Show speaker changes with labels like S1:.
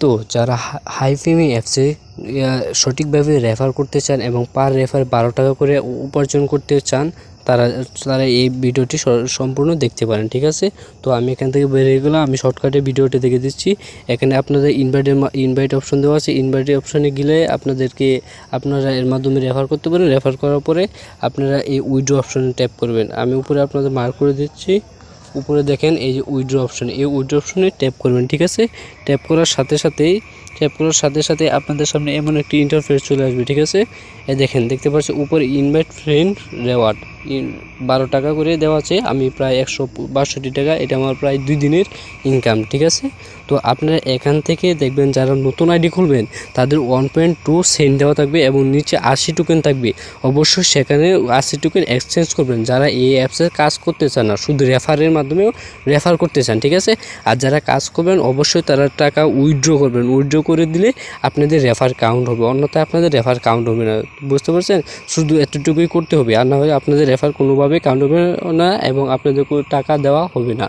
S1: তো যারা হাইফেমি অ্যাপসে সঠিকভাবে রেফার করতে চান এবং পার রেফার বারো টাকা করে উপার্জন করতে চান, তারা তারা এই ভিডিওটি সম্পূর্ণ দেখতে পারেন, ঠিক আছে? তো আমি এখান থেকে বেরিয়ে গেলাম, আমি শর্টকাটে ভিডিওটি দেখে দিচ্ছি। এখানে আপনাদের ইনভাইটের ইনভাইট অপশন দেওয়া আছে। ইনভাইট অপশনে গেলে আপনাদেরকে, আপনারা এর মাধ্যমে রেফার করতে পারেন। রেফার করার পরে আপনারা এই উইড্রো অপশনে ট্যাপ করবেন। আমি উপরে আপনাদের মার্ক করে দিচ্ছি। উপরে দেখেন এই যে উইড্রো অপশন এই উইড্রো অপশনে ট্যাপ করবেন, ঠিক আছে? ট্যাপ করার সাথে সাথেই ট্যাপ করার সাথে সাথে আপনাদের সামনে এমন একটি ইন্টারফেস চলে আসবে, ঠিক আছে? এ দেখেন, দেখতে পাচ্ছি উপরে ইনভাইট ফ্রেন্ড রেওয়ার্ড বারো টাকা করে দেওয়া আছে, আমি প্রায় একশো বাষট্টি টাকা, এটা আমার প্রায় দুই দিনের ইনকাম ঠিক আছে? তো আপনারা এখান থেকে দেখবেন, যারা নতুন আইডি খুলবেন, তাদের ওয়ান পয়েন্ট টু সেন্ট দেওয়া থাকবে এবং নিচে আশি টোকেন থাকবে। অবশ্যই সেখানে আশি টোকেন এক্সচেঞ্জ করবেন। যারা এই অ্যাপসে কাজ করতে চান না, শুধু রেফারের মাধ্যমেও রেফার করতে চান, ঠিক আছে? আর যারা কাজ করবেন, অবশ্যই তারা টাকা উইথড্র করবেন। উইথড্র করে দিলে আপনাদের রেফার কাউন্ট হবে। অন্যথায় আপনাদের রেফার কাউন্ট হবে না। বুঝতে পারছেন? শুধু এতটুকুই করতে হবে। আর না হলে আপনাদের রেফার কোনোভাবে কাউন্ট হবে না এবং আপনাদের টাকা দেওয়া হবে না।